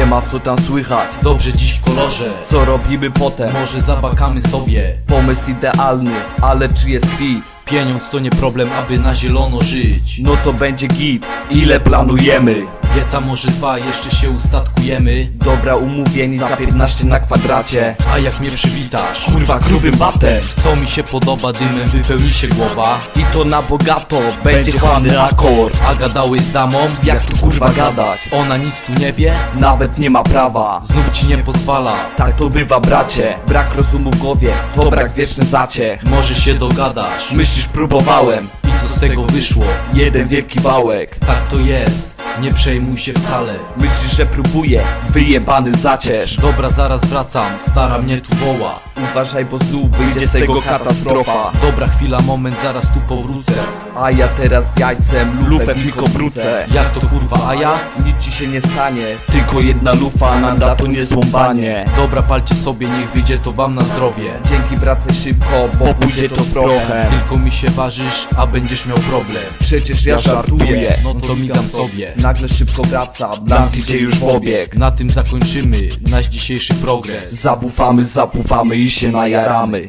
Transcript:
Siema, co tam słychać? Dobrze dziś w kolorze Co robimy potem? Może zabakamy sobie Pomysł idealny, ale czy jest kwit? Pieniądz to nie problem, aby na zielono żyć No to będzie git, ile planujemy? Dieta może dwa, jeszcze się ustatkujemy. Dobra, umówieni za 15 na kwadracie. A jak mnie przywitasz? Kurwa, grubym batem. To mi się podoba, dymem wypełni się głowa. I to na bogato, będzie chłodny akord. A gadałeś z damą? Jak tu kurwa gadać? Ona nic tu nie wie? Nawet nie ma prawa. Znów ci nie pozwala. Tak to bywa bracie. Brak rozumu w głowie, to brak wieczny zaciech. Może się dogadasz? Myślisz próbowałem, I co z tego wyszło? jeden wielki wałek. Tak to jest, nie przejmuj się wcale. Myślisz, że próbuję, wyjebany zacierz Dobra, zaraz wracam, stara mnie tu woła. Uważaj, bo znów wyjdzie z tego katastrofa. Dobra chwila, moment, zaraz tu powrócę. A ja teraz jajcem lufę w mikrobruce Jak to kurwa, a ja? Nic ci się nie stanie. Tylko jedna lufa nam da to niezłąbanie Dobra, palcie sobie, niech wyjdzie to wam na zdrowie. Dzięki wracaj szybko, bo pójdzie to z prochem. Tylko mi się ważysz, a będziesz miał problem. Przecież ja żartuję. No to migam sobie Nagle szybko wraca, blank idzie już w obieg Na tym zakończymy nasz dzisiejszy progres. Zabufamy, zapufamy i się najaramy